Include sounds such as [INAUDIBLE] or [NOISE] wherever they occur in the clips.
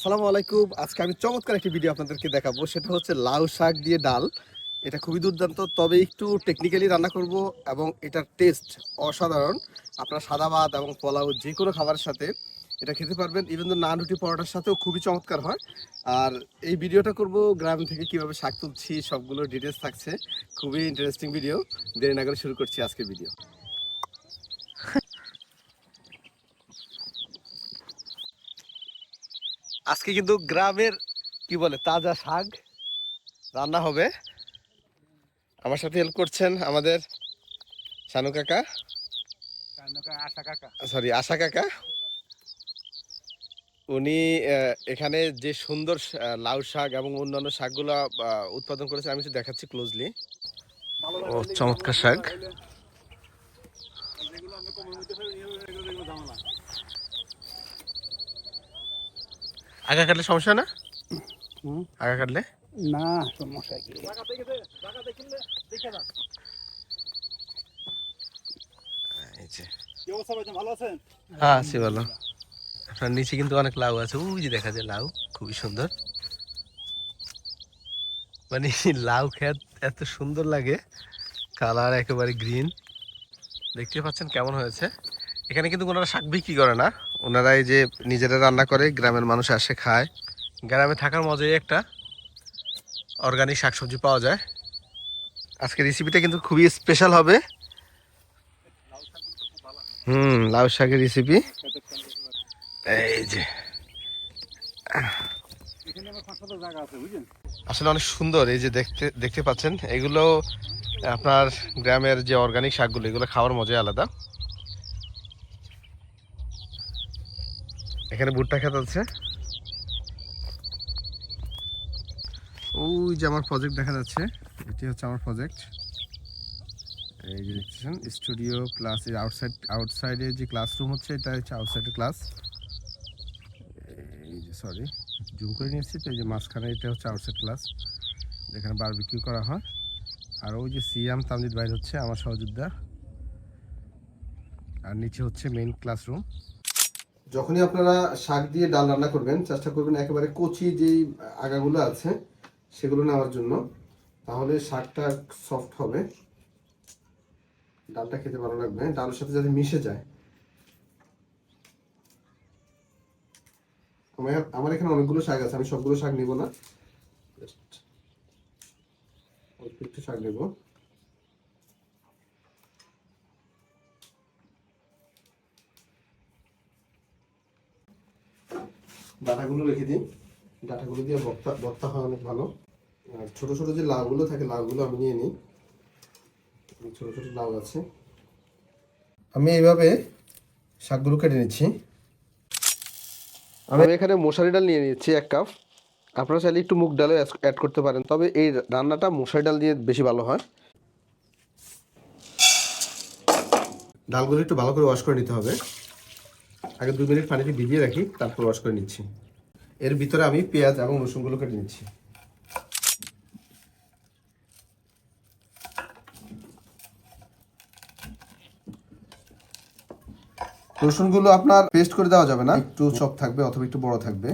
আসসালামু আলাইকুম। আজকে আমি চমৎকার একটি ভিডিও আপনাদেরকে দেখাবো। সেটা হচ্ছে লাউ শাক দিয়ে ডাল। এটা খুবই দুর্দান্ত, তবে একটু টেকনিক্যালি রান্না করব এবং এটার টেস্ট অসাধারণ। আপনার সাদা ভাত এবং পোলাও যে কোনো খাবারের সাথে এটা খেতে পারবেন। ইভেন তো নান রুটি পরোটার সাথেও খুবই চমৎকার হয়। আর এই ভিডিওটা করব গ্রাম থেকে কীভাবে শাক তুলছি, সবগুলো ডিটেলস থাকছে। খুবই ইন্টারেস্টিং ভিডিও দেরি না করে শুরু করছি আজকে ভিডিও আজকে কিন্তু গ্রামের কি বলে তাজা শাক রান্না হবে। আমার সাথে হেল্প করছেন আমাদের শানু কাকা। সরি আশা কাকা। উনি এখানে যে সুন্দর লাউ শাক এবং অন্যান্য শাকগুলো উৎপাদন করেছে আমি একটু দেখাচ্ছি ক্লোজলি ও চমৎকার শাক। আগা কাটলে সমস্যা না? হুম। আগা কাটলে? না সমস্যা কি? এই যে। কি অবস্থা ভাইজান ভালো আছেন? হ্যাঁ আছি ভালো। আপনার নিচে কিন্তু অনেক লাউ আছে। ওই যে দেখা যায় লাউ খুবই সুন্দর। মানে [LAUGHS] লাউ খেত এত সুন্দর লাগে। কালার একেবারে গ্রিন। দেখতে পাচ্ছেন কেমন হয়েছে? এখানে কিন্তু ওনারা শাক বিক্রি করে না। ওনারা এই যে নিজেরা রান্না করে, গ্রামের মানুষ আসে, খায়। গ্রামে থাকার মজাই একটা। অর্গানিক শাকসবজি পাওয়া যায়। আজকে রেসিপিটা কিন্তু খুবই স্পেশাল হবে। হুম, লাউ শাকের রেসিপি এই যে। আসলে অনেক সুন্দর, এই যে দেখতে দেখতে পাচ্ছেন। এগুলো আপনার গ্রামের যে অর্গানিক শাকগুলো, এগুলো খাওয়ার মজাই আলাদা। এখানে ভুট্টা খেত আছে। ওই যে আমার প্রজেক্ট দেখা যাচ্ছে। এটি হচ্ছে আমার প্রজেক্ট এই যে দেখছেন স্টুডিও ক্লাস এর আউটসাইড আউটসাইডে যে ক্লাসরুম হচ্ছে, এটা হচ্ছে আউটসাইডের ক্লাস এই যে সরি জুম করে নিয়েছি তো, এই যে মাঝখানে এটা হচ্ছে আউটসাইড ক্লাস যেখানে বারবিকিউ করা হয়। আর ওই যে সিয়াম তামজিদ বাইর হচ্ছে আমার সহযোদ্ধা। আর নিচে হচ্ছে মেইন ক্লাসরুম যখনই আপনারা শাক দিয়ে ডাল রান্না করবেন, চেষ্টা করবেন একেবারে কচি যেই আগাগুলো আছে সেগুলো নেওয়ার জন্য। তাহলে শাকটা সফট হবে। ডালটা খেতে ভালো লাগবে। ডালের সাথে যাতে মিশে যায়। আমার আমার এখানে অনেকগুলো শাক আছে, আমি সবগুলো শাক নিব না। একটু শাক নেব। ডাটাগুলো রেখে দিন ডাটাগুলো দিয়ে ভর্তা ভর্তা হয় অনেক ভালো। আর ছোট ছোট যে লাউগুলো থাকে লাউগুলো আমি নিয়ে নিই। ছোট ছোট লাউ আছে। আমি এইভাবে শাকগুলো কেটে নিচ্ছি। আমি এখানে মশারি ডাল নিয়ে নিচ্ছি এক কাপ। আপনারা চাইলে একটু মুগ ডালও অ্যাড করতে পারেন। তবে এই রান্নাটা মশারি ডাল দিয়ে বেশি ভালো হয়। ডালগুলো একটু ভালো করে ওয়াশ করে নিতে হবে। আগে দুই মিনিট পানিতে ভিজিয়ে রাখি, তারপর ওয়াশ করে নিচ্ছি। এর ভিতরে আমি পেঁয়াজ এবং রসুনগুলো কেটে নিচ্ছি। রসুনগুলো আপনার পেস্ট করে দেওয়া যাবে না, একটু চপ থাকবে অথবা একটু বড় থাকবে।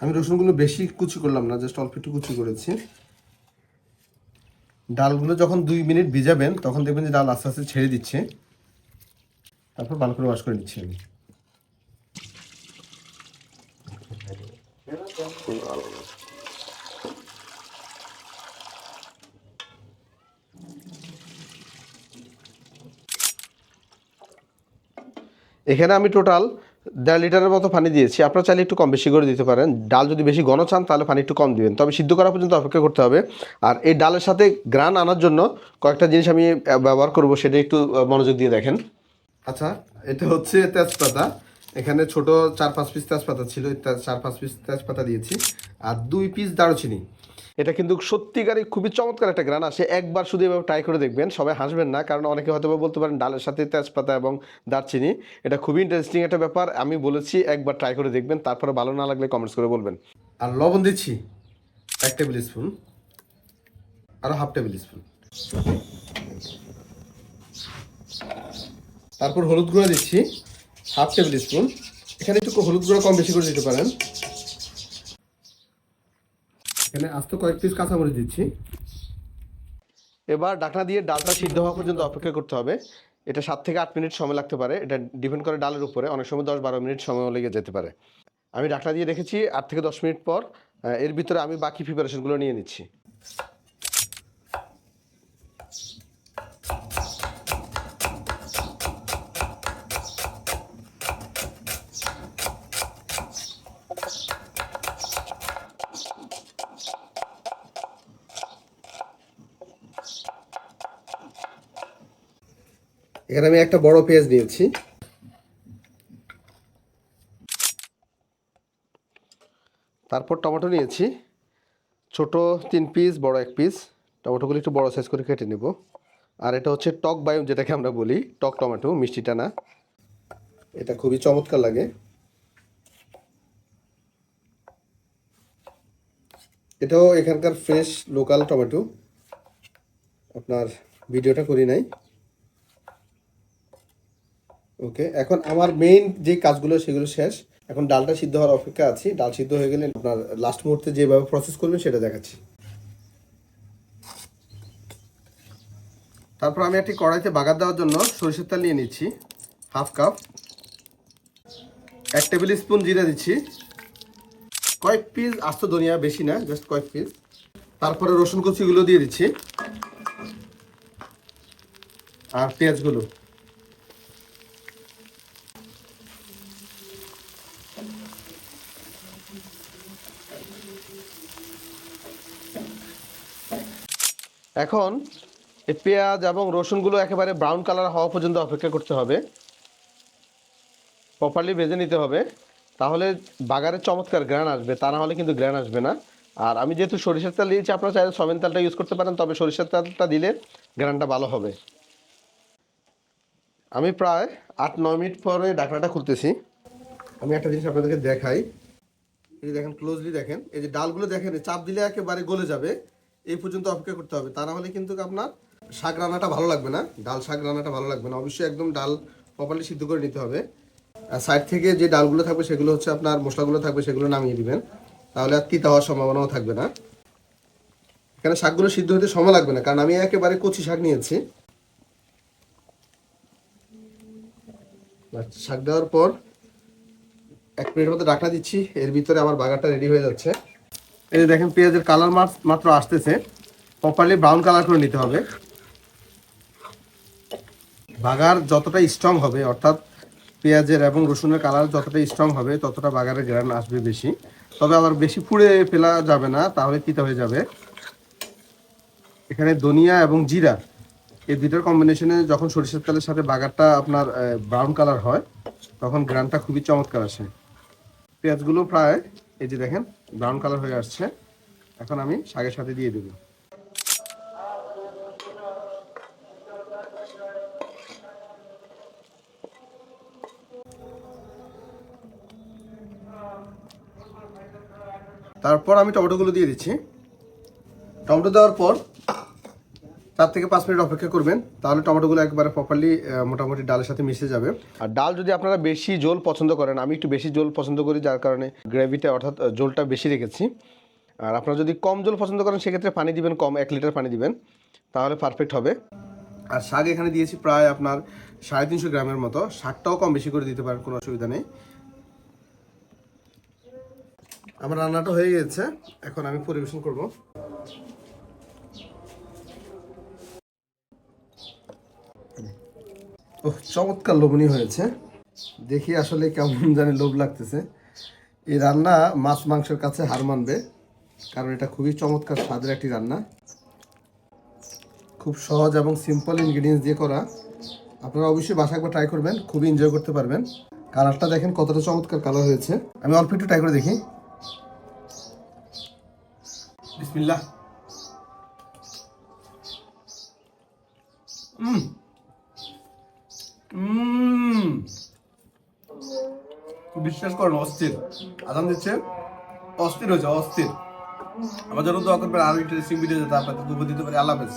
আমি রসুনগুলো বেশি কুচি করলাম না জাস্ট অল্প একটু কুচি করেছি। ডালগুলো যখন দুই মিনিট ভিজাবেন, তখন দেখবেন যে ডাল আস্তে আস্তে ছেড়ে দিচ্ছে। তারপর ভালো করে ওয়াশ করে নিচ্ছি আমি। এখানে আমি টোটাল দেড় লিটারের মতো পানি দিয়েছি। আপনারা চাইলে একটু কম বেশি করে দিতে পারেন। ডাল যদি বেশি ঘন চান, তাহলে পানি একটু কম দিবেন। তবে সিদ্ধ করা পর্যন্ত অপেক্ষা করতে হবে। আর এই ডালের সাথে গ্রান আনার জন্য কয়েকটা জিনিস আমি ব্যবহার করব, সেটা একটু মনোযোগ দিয়ে দেখেন। আচ্ছা এটা হচ্ছে তেজপাতা। এখানে ছোট চার পাঁচ পিস তেজপাতা ছিল। চার পাঁচ পিস তেজপাতা দিয়েছি। আর দুই পিস দারুচিনি। এটা কিন্তু সত্যিকারই খুবই চমৎকার একটা গ্রান সে একবার শুধু এভাবে ট্রাই করে দেখবেন, সবাই হাসবেন না, কারণ অনেকে হয়তো বলতে পারেন ডালের সাথে তেজপাতা এবং দারচিনি, এটা খুবই ইন্টারেস্টিং একটা ব্যাপার। আমি বলেছি, একবার ট্রাই করে দেখবেন, তারপরে ভালো না লাগলে কমেন্টস করে বলবেন। আর লবণ দিচ্ছি এক টেবিল স্পুন আরও হাফ টেবিল স্পুন তারপর হলুদ গুঁড়া দিচ্ছি হাফ টেবিল স্পুন এখানে একটু হলুদ গুঁড়া কম বেশি করে দিতে পারেন। এখানে আস্ত কয়েক পিস কাঁচামরিচ দিচ্ছি। এবার ডাকনা দিয়ে ডালটা সিদ্ধ হওয়া পর্যন্ত অপেক্ষা করতে হবে। এটা সাত থেকে আট মিনিট সময় লাগতে পারে। এটা ডিপেন্ড করে ডালের উপরে। অনেক সময় দশ বারো মিনিট সময় লেগে যেতে পারে। আমি ডাকনা দিয়ে রেখেছি আট থেকে দশ মিনিট পর। এর ভিতরে আমি বাকি প্রিপারেশনগুলো নিয়ে নিচ্ছি। এখানে আমি একটা বড় পেঁয়াজ নিয়েছি। তারপর টমেটো নিয়েছি। ছোট তিন পিস বড় এক পিস টমেটোগুলো একটু বড় সাইজ করে কেটে নেব। আর এটা হচ্ছে টক বায়ু, যেটাকে আমরা বলি টক টমেটো মিষ্টিটা না এটা খুবই চমৎকার লাগে। এটাও এখানকার ফ্রেশ লোকাল টমেটো। আপনার ভিডিওটা করি নাই। ওকে, এখন আমার মেইন যে কাজগুলো, সেগুলো শেষ। এখন ডালটা সিদ্ধ হওয়ার অপেক্ষা আছি। ডাল সিদ্ধ হয়ে গেলে আপনার লাস্ট মুহূর্তে যেভাবে প্রসেস করবেন, সেটা দেখাচ্ছি। তারপর আমি একটি কড়াইতে বাগার দেওয়ার জন্য সরিষার তেল নিয়ে নিচ্ছি, হাফ কাপ। এক টেবিল স্পুন জিরা দিচ্ছি। কয়েক পিস আস্ত ধনিয়া, বেশি না জাস্ট কয়েক পিস তারপরে রসুন কুচিগুলো দিয়ে দিচ্ছি। আর পেঁয়াজগুলো। এখন এই পেঁয়াজ এবং রসুনগুলো একেবারে ব্রাউন কালার হওয়া পর্যন্ত অপেক্ষা করতে হবে। প্রপারলি ভেজে নিতে হবে। তাহলে বাগারে চমৎকার গ্রান আসবে, তা না হলে কিন্তু গ্রান আসবে না। আর আমি যেহেতু সরিষার তেল দিয়েছি, আপনারা চাইলে সবেন তেলটা ইউজ করতে পারেন, তবে সরিষার তেলটা দিলে গ্রানটা ভালো হবে। আমি প্রায় আট নয় মিনিট পরে ডাকনাটা খুলতেছি। আমি একটা জিনিস আপনাদেরকে দেখাই। এই দেখেন ক্লোজলি দেখেন, এই যে ডালগুলো দেখেন চাপ দিলে একেবারে গলে যাবে। এই পর্যন্ত অপেক্ষা করতে হবে। তা না হলে কিন্তু আপনার শাক রান্নাটা ভালো লাগবে না। ডাল শাক রান্নাটা ভালো লাগবে না। অবশ্যই একদম ডাল প্রপারলি সিদ্ধ করে নিতে হবে। আর সাইড থেকে যে ডালগুলো থাকবে, সেগুলো হচ্ছে আপনার মশলাগুলো থাকবে, সেগুলো নামিয়ে দিবেন। তাহলে আর তিতা হওয়ার সম্ভাবনাও থাকবে না। এখানে শাকগুলো সিদ্ধ হতে সময় লাগবে না, কারণ আমি একেবারে কচি শাক নিয়েছি। শাক দেওয়ার পর এক মিনিট মতো ডাকনা দিচ্ছি। এর ভিতরে আমার বাগারটা রেডি হয়ে যাচ্ছে। এই যে দেখেন পেঁয়াজের কালার মাত্র আসতেছে। প্রপারলি ব্রাউন কালার করে নিতে হবে। বাগার যতটা স্ট্রং হবে, অর্থাৎ পেঁয়াজের এবং রসুনের কালার যতটা স্ট্রং হবে, ততটা বাগারের গ্রান আসবে বেশি। তবে আবার বেশি পুড়ে ফেলা যাবে না, তাহলে তিতা হয়ে যাবে। এখানে ধনিয়া এবং জিরা, এই দুইটার কম্বিনেশনে যখন সরিষার তেলের সাথে বাগারটা আপনার ব্রাউন কালার হয়, তখন গ্রানটা খুবই চমৎকার আসে। পেঁয়াজগুলো প্রায়, এই যে দেখেন ব্রাউন কালার হয়ে আসছে। এখন আমি শাকের সাথে দিয়ে দেবো। তারপর আমি টমেটোগুলো দিয়ে দিচ্ছি। টমেটো দেওয়ার পর চার থেকে পাঁচ মিনিট অপেক্ষা করবেন তাহলে টমেটোগুলো একবারে প্রপারলি মোটামুটি ডালের সাথে মিশে যাবে। আর ডাল যদি আপনারা বেশি জোল পছন্দ করেন আমি একটু বেশি জোল পছন্দ করি যার কারণে গ্রেভিটা অর্থাৎ জোলটা বেশি রেখেছি। আর আপনারা যদি কম জল পছন্দ করেন সেক্ষেত্রে পানি দিবেন কম এক লিটার পানি দিবেন তাহলে পারফেক্ট হবে। আর শাক এখানে দিয়েছি প্রায় আপনার সাড়ে তিনশো গ্রামের মতো। শাকটাও কম বেশি করে দিতে পারেন কোনো অসুবিধা নেই। আমার রান্নাটা হয়ে গেছে এখন আমি পরিবেশন করব। ও চমৎকার লোভনীয় হয়েছে। দেখি আসলে কেমন [LAUGHS] জানি লোভ লাগতেছে। এই রান্না মাছ মাংসের কাছে হার মানবে, কারণ এটা খুবই চমৎকার স্বাদের একটি রান্না। খুব সহজ এবং সিম্পল ইনগ্রিডিয়েন্টস দিয়ে করা। আপনারা অবশ্যই বাসা একবার ট্রাই করবেন, খুবই এনজয় করতে পারবেন। কালারটা দেখেন কতটা চমৎকার কালার হয়েছে। আমি অল্প একটু ট্রাই করে দেখি। বিসমিল্লাহ। উম উম বিশ্বাস করেন অস্থির। আদান দিচ্ছে। অস্থির হয়েছে অস্থির। আমার জন্য দোয়া করবেন, আরও ইন্টারেস্টিং ভিডিও যাতে দুপুর দিতে পারি। আল্লাহ হাফেজ।